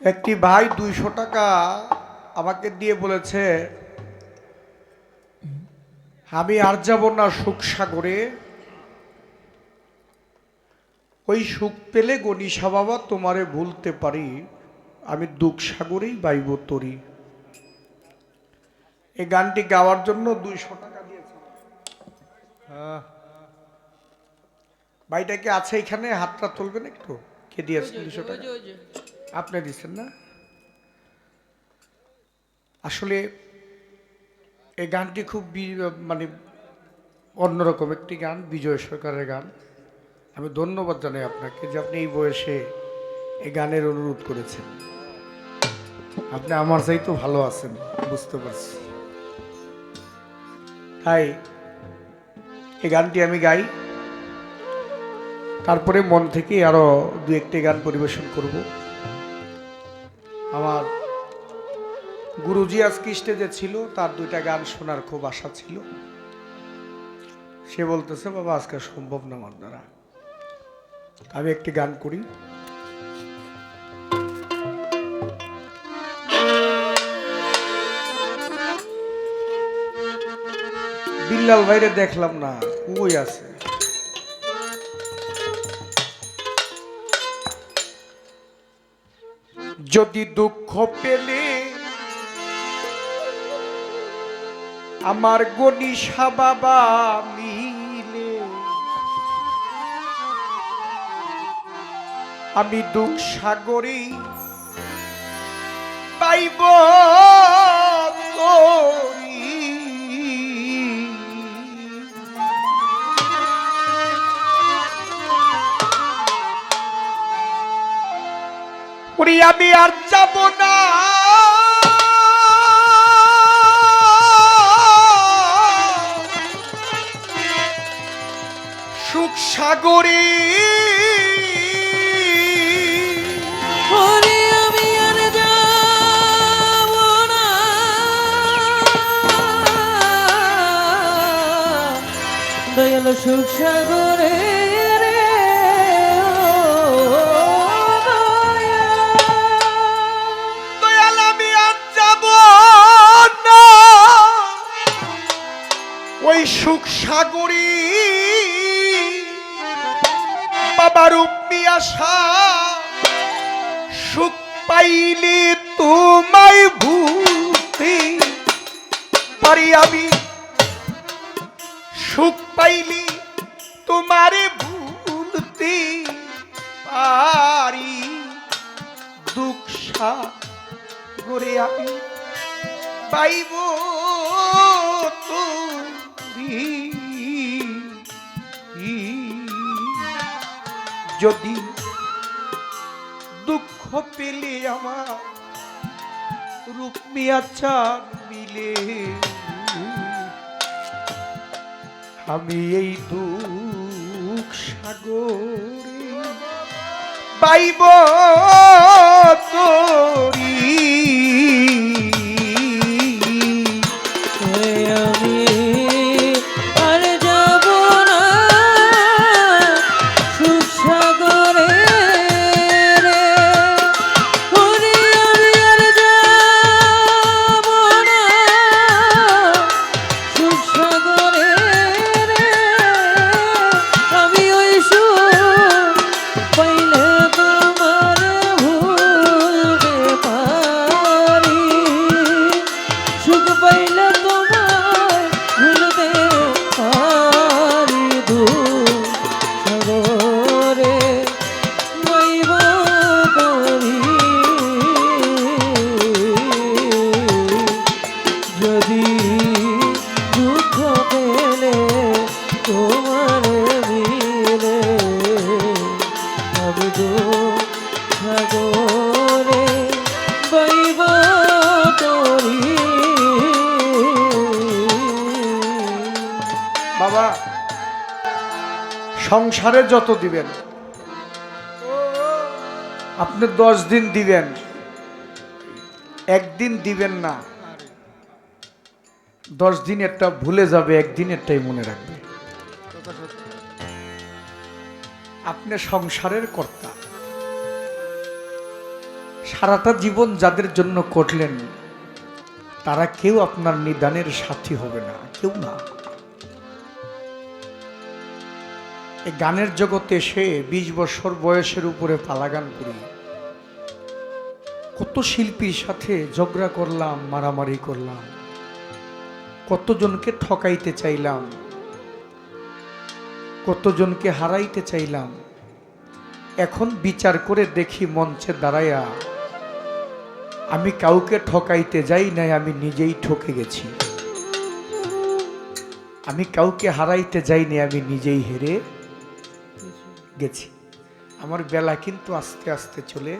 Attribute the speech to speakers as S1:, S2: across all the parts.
S1: একটি ভাই দুইশো টাকা আমাকে দিয়ে বলেছে আমি আর যাব না সুখ সাগরে। ওই সুখ পেলে গণিসা বাবা তোমারে ভুলতে পারি আমি দুঃখ সাগরেই বাইব তরি। এই গানটি গাওয়ার জন্য দুইশো টাকা দিয়েছে। ভাইটা কি আছে এখানে? হাতটা তুলবেন একটু? কে দিয়েছে দুশো টাকা? আপনি দিচ্ছেন না? আসলে এই গানটি খুব মানে অন্যরকম একটি গান, বিজয় সরকারের গান। আমি ধন্যবাদ জানাই আপনাকে যে আপনি এই বয়সে এই গানের অনুরোধ করেছেন। আপনি আমার চাইতেও ভালো আছেন, বুঝতে পারছি। তাই এই গানটি আমি গাই। তারপরে মন থেকে আরও দু একটি গান পরিবেশন করব। গুরুজি আজকে স্টেজে ছিল, তার দুইটা গান শোনার খুব আশা ছিল। সে বলতেছে, বাবা, আজকে সম্ভব না আমার দ্বারা আমি একটি গান করি। বিল্লাল ভাইরে দেখলাম না ওই আছে? যদি দুঃখ পেলে আমার গনিশা বাবা মিলে আমি দুঃখ সাগরে পাইব। আমি আর যাব না সাগরে।
S2: দয়াল সুখ সাগরে।
S1: মিয়াচার মিলে আমি এই দুঃখ সাগর পাইব তোরি সংসারে যত দিবেন, আপনি দশ দিন দিবেন, একদিন দিবেন না, দশ দিন একটা ভুলে যাবে, একদিন একটাই মনে রাখবে। আপনি সংসারের কর্তা। সারাটা জীবন যাদের জন্য করলেন, তারা কেউ আপনার নিদানের সাথী হবে না, কেউ না। এই গানের জগতে এসে বিশ বছর বয়সের উপরে পালা গান করি। কত শিল্পীর সাথে ঝগড়া করলাম, মারামারি করলাম। কতজনকে ঠকাইতে চাইলাম, কতজনকে হারাইতে চাইলাম। এখন বিচার করে দেখি মঞ্চে দাঁড়াইয়া আমি কাউকে ঠকাইতে যাই নাই, আমি নিজেই ঠকে গেছি। আমি কাউকে হারাইতে যাইনি আমি নিজেই হেরে গেছি। আমার বেলা কিন্তু আস্তে আস্তে চলে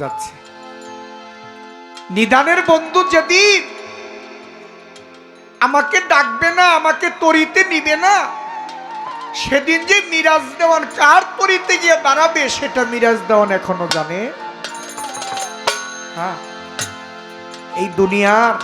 S1: যাচ্ছে। নিদানের বন্ধু যেদিন আমাকে ডাকবে না, আমাকে তরিতে নিবে না, সেদিন যে মিরাজ দেওয়ান কার তরিতে গিয়ে দাঁড়াবে, সেটা মিরাজ দেওয়ান এখনও জানে। হ্যাঁ এই দুনিয়ার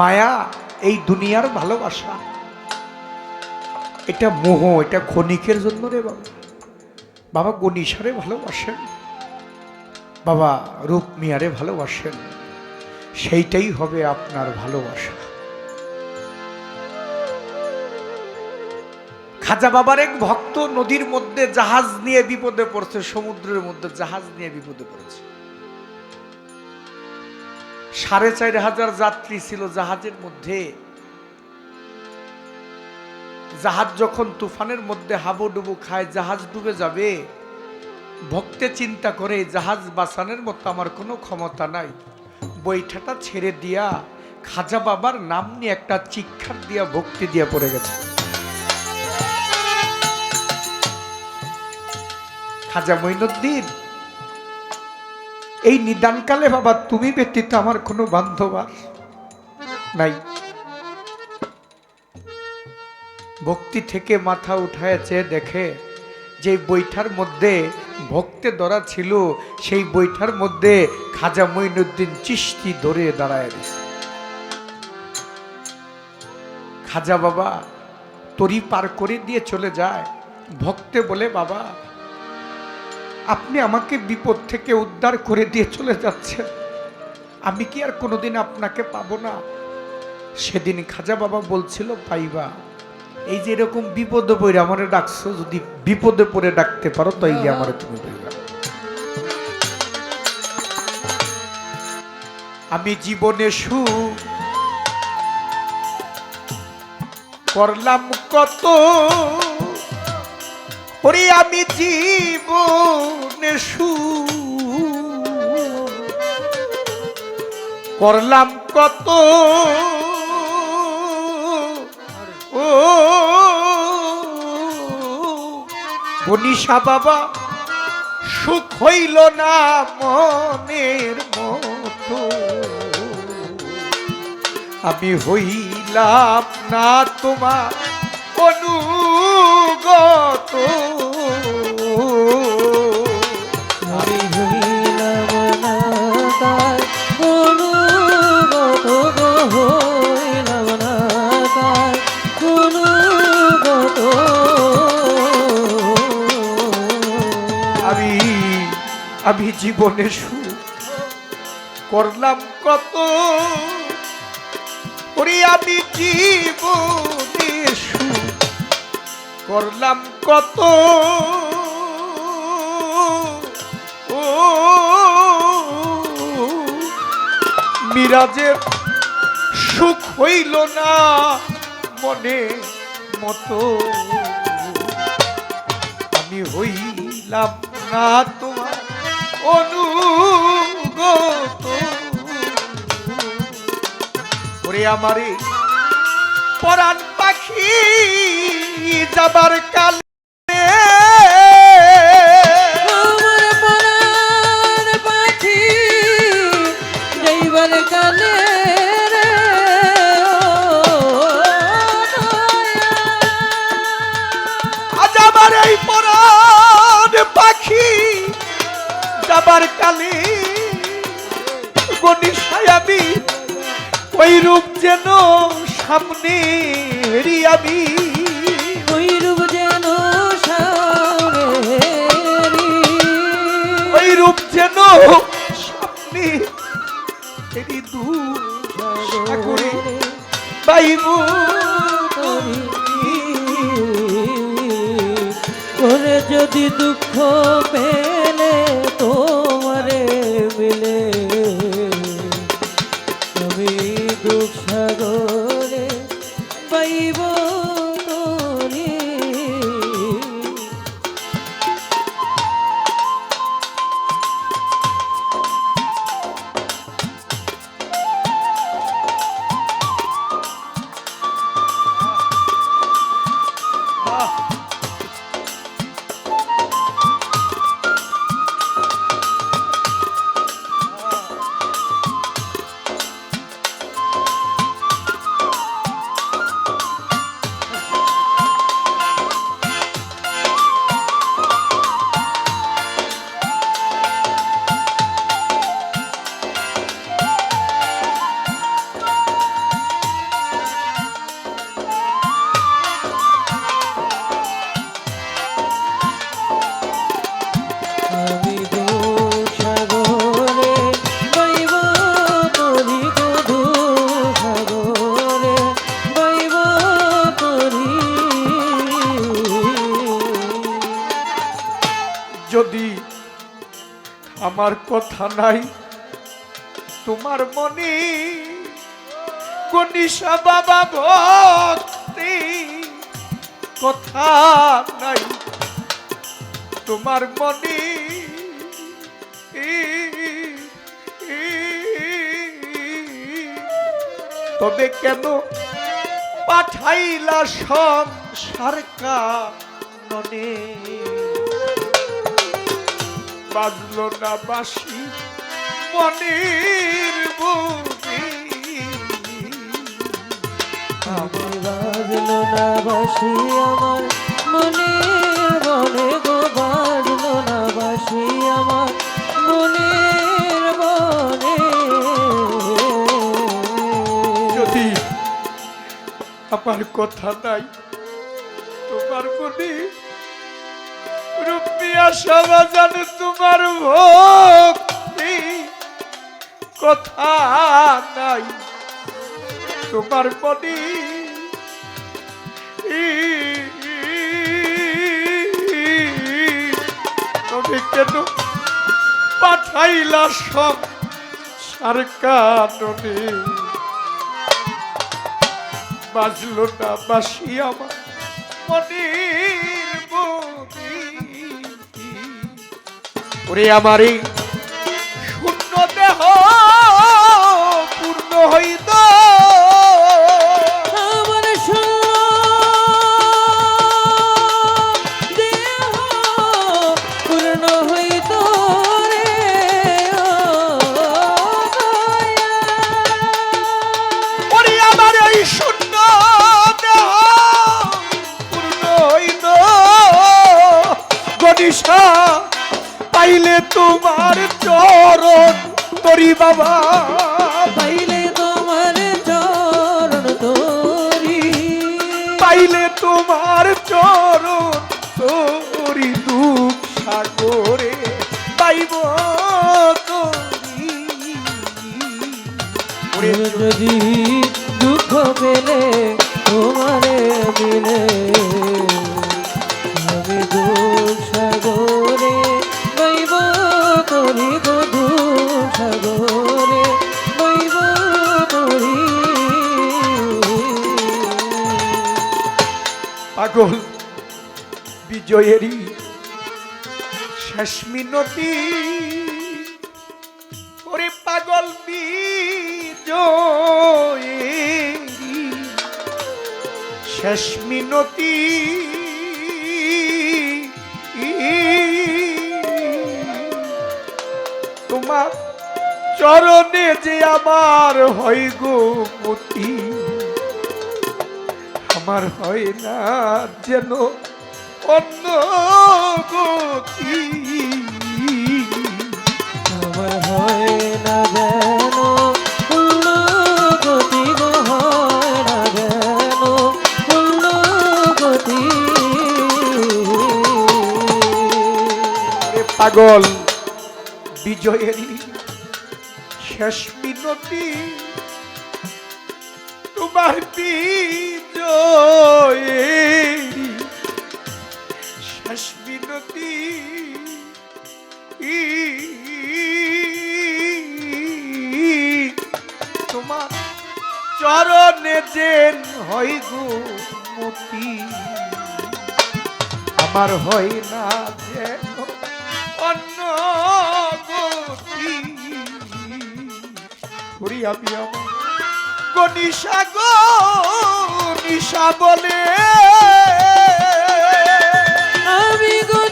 S1: মায়া, এই দুনিয়ার ভালোবাসা এটা মোহ, এটা ক্ষণিকের জন্য রে বাবা। বাবা গণিসারে ভালোবাসেন। বাবা রূপ মিয়ারে ভালোবাসেন। সেইটাই হবে আপনার ভালোবাসা। খাজা বাবার এক ভক্ত নদীর মধ্যে জাহাজ নিয়ে বিপদে পড়ছে, সমুদ্রের মধ্যে জাহাজ নিয়ে বিপদে পড়েছে। সাড়ে চার হাজার যাত্রী ছিল জাহাজের মধ্যে। জাহাজ যখন তুফানের মধ্যে হাবুডুবু খায়, জাহাজ ডুবে যাবে। ভক্তে চিন্তা করে, জাহাজ বাঁচানোর মতো আমার কোনো ক্ষমতা নাই। বৈঠাটা ছেড়ে দিয়া খাজা বাবার নাম নিয়ে একটা চিক্ষার দিয়া ভক্তি দিয়া পড়ে গেছে। খাজা মঈনুদ্দিন, এই নিদানকালে বাবা, তুমি ব্যতীত আমার কোনো বান্ধব নাই। ভক্তি থেকে মাথা উঠায় চেয়ে দেখে যে বৈঠার মধ্যে ভক্তে ধরা ছিল, সেই বৈঠার মধ্যে খাজা মঈনুদ্দিন চিষ্টি ধরে দাঁড়ায় খাজা বাবা, তরি পার করে দিয়ে চলে যায়। ভক্তে বলে, বাবা, আপনি আমাকে বিপদ থেকে উদ্ধার করে দিয়ে চলে যাচ্ছেন। আমি কি আর কোনোদিন আপনাকে পাবো না? সেদিন খাজা বাবা বলছিল পাইবা এই যে এরকম বিপদে পড়ে আমারে ডাকছো, যদি বিপদে পড়ে ডাকতে পারো তাই আমারে তুমি পাইবা আমি জীবনে সু করলাম কত, ওরে আমি জীবনে সু করলাম কত বনিশা বাবা সুখ হইল না মনের মতো। আমি হইলাম না তোমার অনুগত। জীবনে সুখ করলাম কত? ওরে আমি জীবনে করলাম কত? ও মিরাজের সুখ হইল না মনে মতো। আমি হইলাম না অনুগত। ওরে আমারে পরাণ পাখি যাবার কাল
S2: আমার পরাণ পাখি যাইবার কালে
S1: যাবার কালে গণিসায় আমি ওই রূপ যেন সামনে আমি।
S2: ওই রূপ যেন
S1: ওই রূপ যেন সামনে এরই দূর পাইব
S2: করে যদি দুঃখ পেলে তোমারে
S1: আমার কথা নাই। তোমার মনে গনিশা বাবা ভক্তি কথা নাই। তোমার মনে তবে কেন পাঠাইলা সংসার কাননে বাজলো না বাসি মনের বুঝি
S2: আমার বাজলো না বাসি আমার মনে বনে গো বাজলো না বাসি আমার মনের বনে।
S1: যদি আমার কথা নাই তোমার মনে রূপি তোমার ভক্তি। কথা নাই। তোমার মনে তবে কেন পাঠাইলা সব সরকারে বাজলো না বাসি আমার মনের ওরে আমারে পাইলে তোমার চরণ তরি বাবা।
S2: পাইলে তোমার চরণ তোরি।
S1: পাইলে তোমার চরণ তোরি দুঃখ সাগরে পাইব
S2: যদি দুঃখ পেলে তোমারে মিলে
S1: পাগল, বিজয়েরই শেষ মিনতি ওরে পাগল, বিজয়েরই শেষ মিনতি তোমার চরণে যে আমার হয় গো আমার হয় না যেন অন্য গতি।
S2: আমার হয় না যেন পূর্ণ গতি হয় না যেন পূর্ণ গতি।
S1: পাগল বিজয়েরই শেষ মিনতি তোমার বিজয়েরই শেষ মিনতি তোমার চরণে যেন হয় গো আমার হয় না যেন অন্য গতি। করি আমি আমার গো গো নিশা বলে
S2: আমি গনি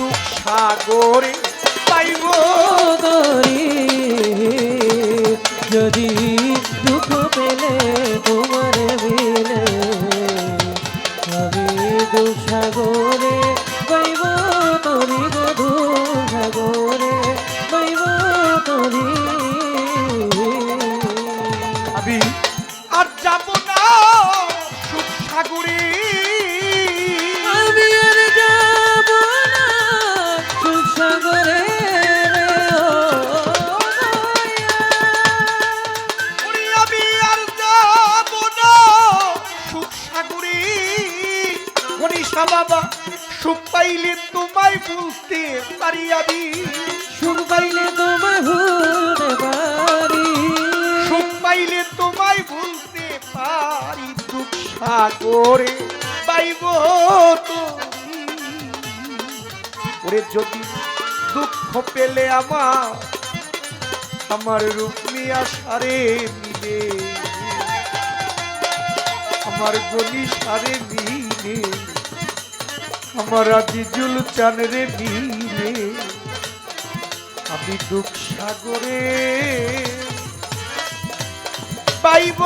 S1: পারি সাগরে সুখ পাইলে তোমায় বলতে পারি আমি।
S2: সুখ পাইলে তোমায় ভুলতে পারি।
S1: সুখ পাইলে তোমায় বলতে পারি দুঃখ সাগরে। পাইব তুমি। ওরে যদি দুঃখ পেলে আমার আমার রূপমিয়া সারে মিলে। আমার গলি সারে মিলে। আমার আজিজুল চানরে মিলে আমি দুঃখ সাগরে পাইব।